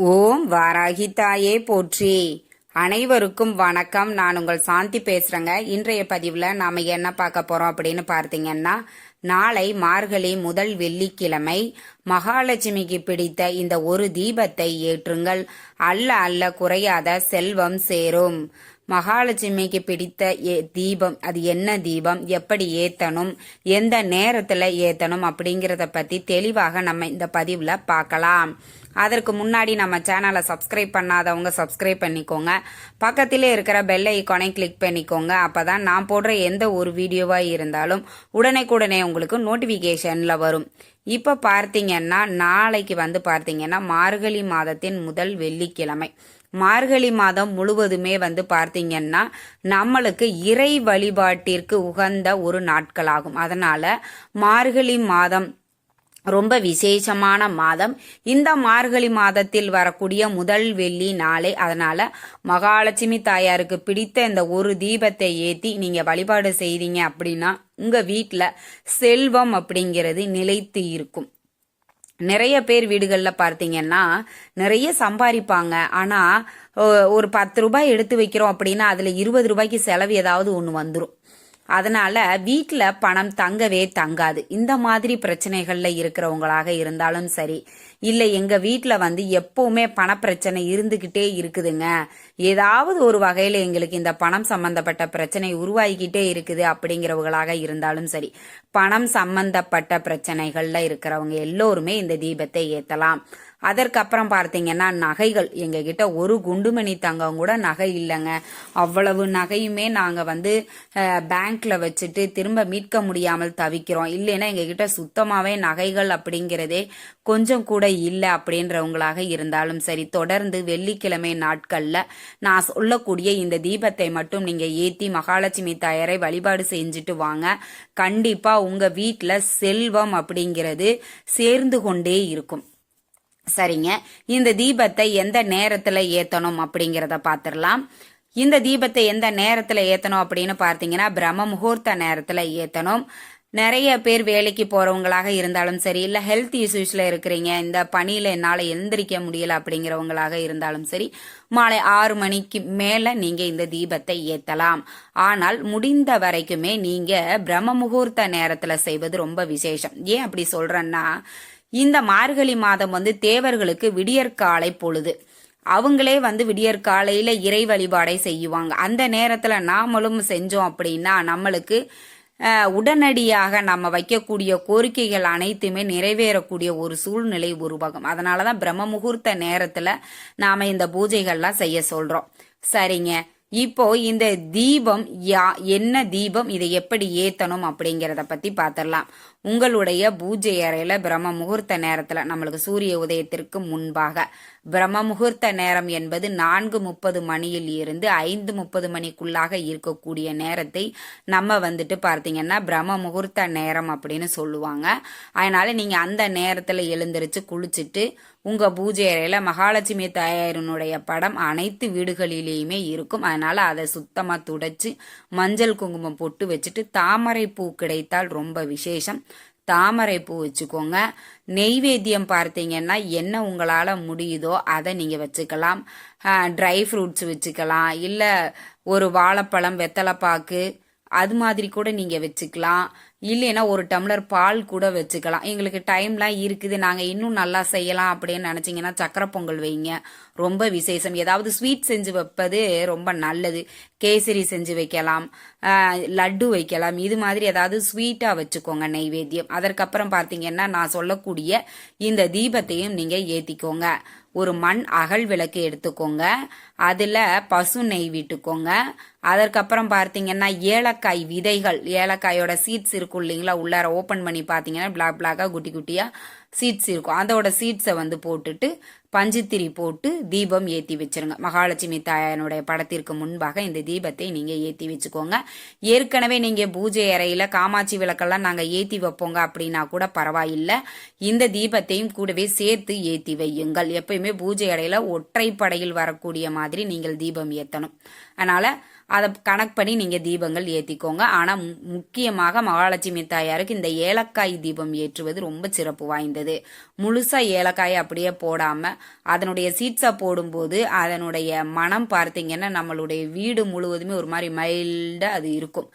ஓம் வாராகி தாயே போற்றி. அனைவருக்கும் வணக்கம். நான் உங்கள் சாந்தி பேசுறேங்க. இன்றைய பதிவில் நாம் என்ன பார்க்க போறோம் அப்படின்னு பார்த்தீங்கன்னா நாளை மார்கழி முதல் வெள்ளிக்கிழமை மகாலட்சுமிக்கு பிடித்த இந்த ஒரு தீபத்தை ஏற்றுங்கள். அல்ல அல்ல குறையாத செல்வம் சேரும். மகாலட்சுமிக்கு பிடித்த தீபம் அது என்ன தீபம் எப்படி ஏத்தணும் எந்த நேரத்துல ஏத்தணும் அப்படிங்கறத பத்தி தெளிவாக நம்ம இந்த பதிவுல பார்க்கலாம். அதற்கு முன்னாடி நம்ம சேனலை சப்ஸ்கிரைப் பண்ணாதவங்க சப்ஸ்கிரைப் பண்ணிக்கோங்க. பக்கத்திலே இருக்கிற பெல் ஐக்கானை கிளிக் பண்ணிக்கோங்க. அப்பதான் நான் போடுற எந்த ஒரு வீடியோவா இருந்தாலும் உடனேக்குடனே உங்களுக்கு நோட்டிபிகேஷன்ல வரும். இப்போ பார்த்தீங்கன்னா நாளைக்கு வந்து பார்த்தீங்கன்னா மார்கழி மாதத்தின் முதல் வெள்ளிக்கிழமை. மார்கழி மாதம் முழுவதுமே வந்து பார்த்தீங்கன்னா நம்மளுக்கு இறை வழிபாட்டிற்கு உகந்த ஒரு நாட்களாகும். அதனால மார்கழி மாதம் ரொம்ப விசேஷமான மாதம். இந்த மார்கழி மாதத்தில் வரக்கூடிய முதல் வெள்ளி நாளே. அதனால மகாலட்சுமி தாயாருக்கு பிடித்த இந்த ஒரு தீபத்தை ஏற்றி நீங்க வழிபாடு செய்தீங்க அப்படின்னா உங்க வீட்டில் செல்வம் அப்படிங்கிறது நிலைத்து இருக்கும். நிறைய பேர் வீடுகளில் பார்த்தீங்கன்னா நிறைய சம்பாதிப்பாங்க. ஆனால் ஒரு பத்து ரூபாய் எடுத்து வைக்கிறோம் அப்படின்னா அதில் இருபது ரூபாய்க்கு செலவு ஏதாவது ஒன்று வந்துடும் அதனால வீட்டில் பணம் தங்கவே தங்காது. இந்த மாதிரி பிரச்சனைகளில் இருக்கிறவங்களாக இருந்தாலும் சரி. இல்லை எங்கள் வீட்டில் வந்து எப்பவுமே பணப்பிரச்சனை இருந்துக்கிட்டே இருக்குதுங்க. ஏதாவது ஒரு வகையில் எங்களுக்கு இந்த பணம் சம்பந்தப்பட்ட பிரச்சனை உருவாகிக்கிட்டே இருக்குது அப்படிங்கிறவங்களாக இருந்தாலும் சரி. பணம் சம்பந்தப்பட்ட பிரச்சனைகளில் இருக்கிறவங்க எல்லோருமே இந்த தீபத்தை ஏற்றலாம் அதற்கப்புறம் பார்த்தீங்கன்னா நகைகள். எங்ககிட்ட ஒரு குண்டுமணி தங்கம் கூட நகை இல்லைங்க. அவ்வளவு நகையுமே நாங்கள் வந்து பேங்க்ல வச்சுட்டு திரும்ப மீட்க முடியாமல் தவிக்கிறோம். இல்லைன்னா எங்ககிட்ட சுத்தமாகவே நகைகள் அப்படிங்கிறதே கொஞ்சம் கூட இல்லை அப்படின்றவங்களாக இருந்தாலும் சரி. தொடர்ந்து வெள்ளிக்கிழமை நாட்களில் நான் சொல்லக்கூடிய இந்த தீபத்தை மட்டும் நீங்கள் ஏற்றி மகாலட்சுமி தாயாரை வழிபாடு செஞ்சுட்டு வாங்க. கண்டிப்பாக உங்கள் வீட்டில் செல்வம் அப்படிங்கிறது சேர்ந்து கொண்டே இருக்கும். சரிங்க. இந்த தீபத்தை எந்த நேரத்துல ஏத்தணும் அப்படிங்கிறத பார்த்துடலாம் இந்த தீபத்தை எந்த நேரத்துல ஏத்தணும் அப்படின்னு பார்த்தீங்கன்னா பிரம்ம முகூர்த்த நேரத்துல ஏத்தணும். நிறைய பேர் வேலைக்கு போறவங்களாக இருந்தாலும் சரி இல்ல ஹெல்த் இஷ்யூஸ்ல இருக்கிறீங்க இந்த பணியில என்னால எந்திரிக்க முடியல அப்படிங்கிறவங்களாக இருந்தாலும் சரி மாலை ஆறு மணிக்கு மேல நீங்க இந்த தீபத்தை ஏத்தலாம். ஆனால் முடிந்த வரைக்குமே நீங்க பிரம்ம முகூர்த்த நேரத்துல செய்வது ரொம்ப விசேஷம். ஏன் அப்படி சொல்றேன்னா இந்த மார்கழி மாதம் வந்து தேவர்களுக்கு விடியற்காலை பொழுது. அவங்களே வந்து விடியற்காலையில இறை வழிபாடை செய்வாங்க. அந்த நேரத்துல நாமளும் செஞ்சோம் அப்படின்னா நம்மளுக்கு உடனடியாக நம்ம வைக்கக்கூடிய கோரிக்கைகள் அனைத்துமே நிறைவேறக்கூடிய ஒரு சூழ்நிலை உருவாகும். அதனாலதான் பிரம்ம முகூர்த்த நேரத்தில் நாம் இந்த பூஜைகள்லாம் செய்ய சொல்கிறோம் சரிங்க. இப்போ இந்த தீபம் யா என்ன தீபம் இதை எப்படி ஏத்தணும் அப்படிங்கிறத பத்தி பாத்திரலாம் உங்களுடைய பூஜை அறையில பிரம்ம முகூர்த்த நேரத்துல நம்மளுக்கு சூரிய உதயத்திற்கு முன்பாக. பிரம்ம முகூர்த்த நேரம் என்பது நான்கு முப்பது மணியில் இருந்து ஐந்து முப்பது மணிக்குள்ளாக இருக்கக்கூடிய நேரத்தை நம்ம வந்துட்டு பார்த்தீங்கன்னா பிரம்ம முகூர்த்த நேரம் அப்படின்னு சொல்லுவாங்க. அதனால நீங்க அந்த நேரத்துல எழுந்திருச்சு குளிச்சுட்டு உங்க பூஜை அறையில மகாலட்சுமி தாயாரினுடைய படம் அனைத்து வீடுகளிலேயுமே இருக்கும். அதனால அதை சுத்தமா துடைச்சு மஞ்சள் குங்குமம் போட்டு வச்சுட்டு தாமரை பூ கிடைத்தால் ரொம்ப விசேஷம். தாமரை பூ வச்சுக்கோங்க. நெய்வேத்தியம் பார்த்தீங்கன்னா என்ன உங்களால் முடியுதோ அதை நீங்கள் வச்சுக்கலாம். ட்ரை ஃப்ரூட்ஸ் வச்சுக்கலாம். இல்லை ஒரு வாழைப்பழம் வெத்தலைப்பாக்கு அது மாதிரி கூட நீங்கள் வச்சுக்கலாம். இல்லைன்னா ஒரு டம்ளர் பால் கூட வச்சுக்கலாம். எங்களுக்கு டைம்லாம் இருக்குது. நாங்கள் இன்னும் நல்லா செய்யலாம் அப்படின்னு நினச்சிங்கன்னா சக்கரை பொங்கல் வைங்க. ரொம்ப விசேஷம். ஏதாவது ஸ்வீட் செஞ்சு வைப்பது ரொம்ப நல்லது. கேசரி செஞ்சு வைக்கலாம். லட்டு வைக்கலாம். இது மாதிரி ஏதாவது ஸ்வீட்டாக வச்சுக்கோங்க நைவேத்தியம். அதற்கப்புறம் பார்த்தீங்கன்னா நான் சொல்லக்கூடிய இந்த தீபத்தையும் நீங்கள் ஏற்றிக்கோங்க ஒரு மண் அகல் விளக்கு எடுத்துக்கோங்க. அதில் பசு நெய் விட்டுக்கோங்க. அதற்கப்புறம் பார்த்தீங்கன்னா ஏலக்காய் விதைகள். ஏலக்காயோட சீட்ஸ் இருக்கும். இல்லைங்களா? உள்ளார ஓப்பன் பண்ணி பார்த்தீங்கன்னா பிளாக் பிளாக்காக குட்டி குட்டியாக சீட்ஸ் இருக்கும். அதோட சீட்ஸை வந்து போட்டுட்டு பஞ்சுத்திரி போட்டு தீபம் ஏற்றி வச்சிருங்க. மகாலட்சுமி தாயானுடைய படத்திற்கு முன்பாக இந்த தீபத்தை நீங்கள் ஏற்றி வச்சுக்கோங்க. ஏற்கனவே நீங்கள் பூஜை அறையில் காமாட்சி விளக்கெல்லாம் நாங்கள் ஏற்றி வைப்போங்க அப்படின்னா கூட பரவாயில்லை. இந்த தீபத்தையும் கூடவே சேர்த்து ஏற்றி வையுங்கள். எப்பயுமே பூஜை அறையில் ஒற்றைப்படையில் வரக்கூடிய மாதிரி நீங்கள் தீபம் ஏற்றணும் அதனால் அதை கணக்கு பண்ணி நீங்கள் தீபங்கள் ஏற்றிக்கோங்க ஆனால் முக்கியமாக மகாலட்சுமி தாயாருக்கு இந்த ஏலக்காய் தீபம் ஏற்றுவது ரொம்ப சிறப்பு வாய்ந்தது. முழுசாக ஏலக்காயை அப்படியே போடாமல் அதனுடைய சீட்ஸை போடும்போது அதனுடைய மனம் பார்த்தீங்கன்னா நம்மளுடைய வீடு முழுவதுமே ஒரு மாதிரி மைல்டாக அது இருக்கும்.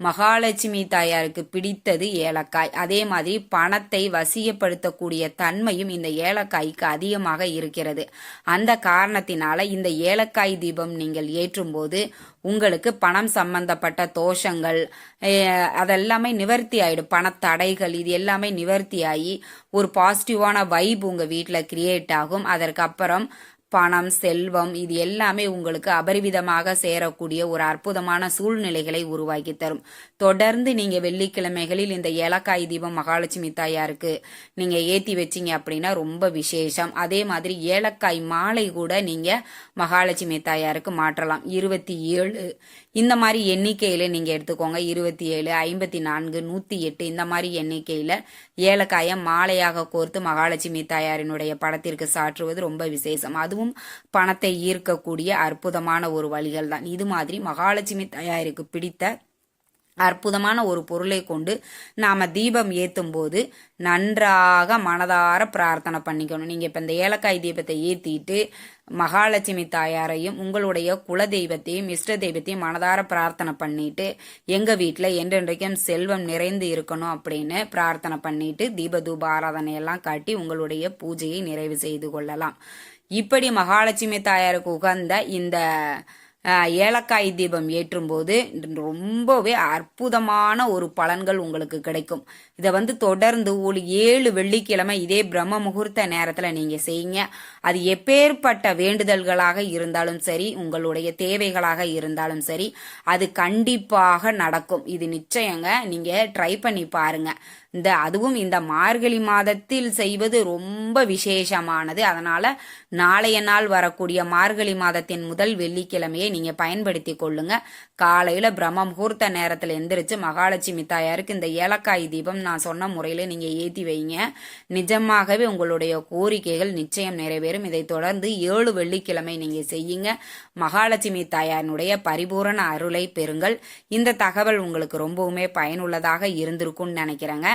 மகாலட்சுமி தாயாருக்கு பிடித்தது ஏலக்காய். அதே மாதிரி பணத்தை வசியப்படுத்தக்கூடிய தன்மையும் இந்த ஏலக்காய்க்கு அதிகமாக இருக்கிறது. அந்த காரணத்தினால இந்த ஏலக்காய் தீபம் நீங்கள் ஏற்றும்போது உங்களுக்கு பணம் சம்பந்தப்பட்ட தோஷங்கள் அதெல்லாமே நிவர்த்தி ஆயிடும். பணத்தடைகள் இது எல்லாமே நிவர்த்தி ஆகி ஒரு பாசிட்டிவான வைப் உங்கள் வீட்டில் கிரியேட் ஆகும். அதற்கப்புறம் பணம் செல்வம் இது எல்லாமே உங்களுக்கு அபரிவிதமாக சேரக்கூடிய ஒரு அற்புதமான சூழ்நிலைகளை உருவாக்கி தரும். தொடர்ந்து நீங்க வெள்ளிக்கிழமைகளில் இந்த ஏலக்காய் தீபம் மகாலட்சுமி தாயாருக்கு நீங்க ஏத்தி வச்சீங்க அப்படின்னா ரொம்ப விசேஷம். அதே மாதிரி ஏலக்காய் மாலை கூட நீங்க மகாலட்சுமி தாயாருக்கு மாற்றலாம். இருபத்தி ஏழு இந்த மாதிரி எண்ணிக்கையில நீங்க எடுத்துக்கோங்க. இருபத்தி ஏழு ஐம்பத்தி நான்கு நூத்தி எட்டு இந்த மாதிரி எண்ணிக்கையில ஏலக்காயை மாலையாக கோர்த்து மகாலட்சுமி தாயாரினுடைய படத்திற்கு சாற்றுவது ரொம்ப விசேஷம். அதுவும் பணத்தை ஈர்க்கக்கூடிய அற்புதமான ஒரு வழிகள் தான் இது மாதிரி மகாலட்சுமி தாயாருக்கு பிடித்த அற்புதமான ஒரு பொருளை கொண்டு நாம தீபம் ஏற்றும் போது நன்றாக மனதார பிரார்த்தனை பண்ணிக்கணும். நீங்க இப்ப இந்த ஏலக்காய் தீபத்தை ஏத்திட்டு மகாலட்சுமி தாயாரையும் உங்களுடைய குல தெய்வத்தையும் இஷ்ட தெய்வத்தையும் மனதார பிரார்த்தனை பண்ணிட்டு எங்க வீட்டில் என்றென்றைக்கும் செல்வம் நிறைந்து இருக்கணும் அப்படின்னு பிரார்த்தனை பண்ணிட்டு தீப தூப ஆராதனையெல்லாம் காட்டி உங்களுடைய பூஜையை நிறைவு செய்து கொள்ளலாம். இப்படி மகாலட்சுமி தாயாருக்கு உகந்த இந்த ஏலக்காய் தீபம் ஏற்றும்போது ரொம்பவே அற்புதமான ஒரு பலன்கள் உங்களுக்கு கிடைக்கும். இதை வந்து தொடர்ந்து ஒரு ஏழு வெள்ளிக்கிழமை இதே பிரம்ம முகூர்த்த நேரத்தில் நீங்கள் செய்யுங்க. அது எப்பேற்பட்ட வேண்டுதல்களாக இருந்தாலும் சரி உங்களுடைய தேவைகளாக இருந்தாலும் சரி அது கண்டிப்பாக நடக்கும். இது நிச்சயங்க நீங்கள் ட்ரை பண்ணி பாருங்கள் இந்த அதுவும் இந்த மார்கழி மாதத்தில் செய்வது ரொம்ப விசேஷமானது. அதனால நாளைய நாள் வரக்கூடிய மார்கழி மாதத்தின் முதல் வெள்ளிக்கிழமையை நீங்க பயன்படுத்தி கொள்ளுங்க. காலையில பிரம்ம முகூர்த்த நேரத்துல எந்திரிச்சு மகாலட்சுமி தாயாருக்கு இந்த ஏலக்காய் தீபம் நான் சொன்ன முறையில நீங்க ஏத்தி வைங்க. நிஜமாகவே உங்களுடைய கோரிக்கைகள் நிச்சயம் நிறைவேறும். இதை தொடர்ந்து ஏழு வெள்ளிக்கிழமை நீங்க செய்யுங்க. மகாலட்சுமி தாயாரினுடைய பரிபூரண அருளை பெறுங்கள். இந்த தகவல் உங்களுக்கு ரொம்பவுமே பயனுள்ளதாக இருந்திருக்கும்னு நினைக்கிறேங்க.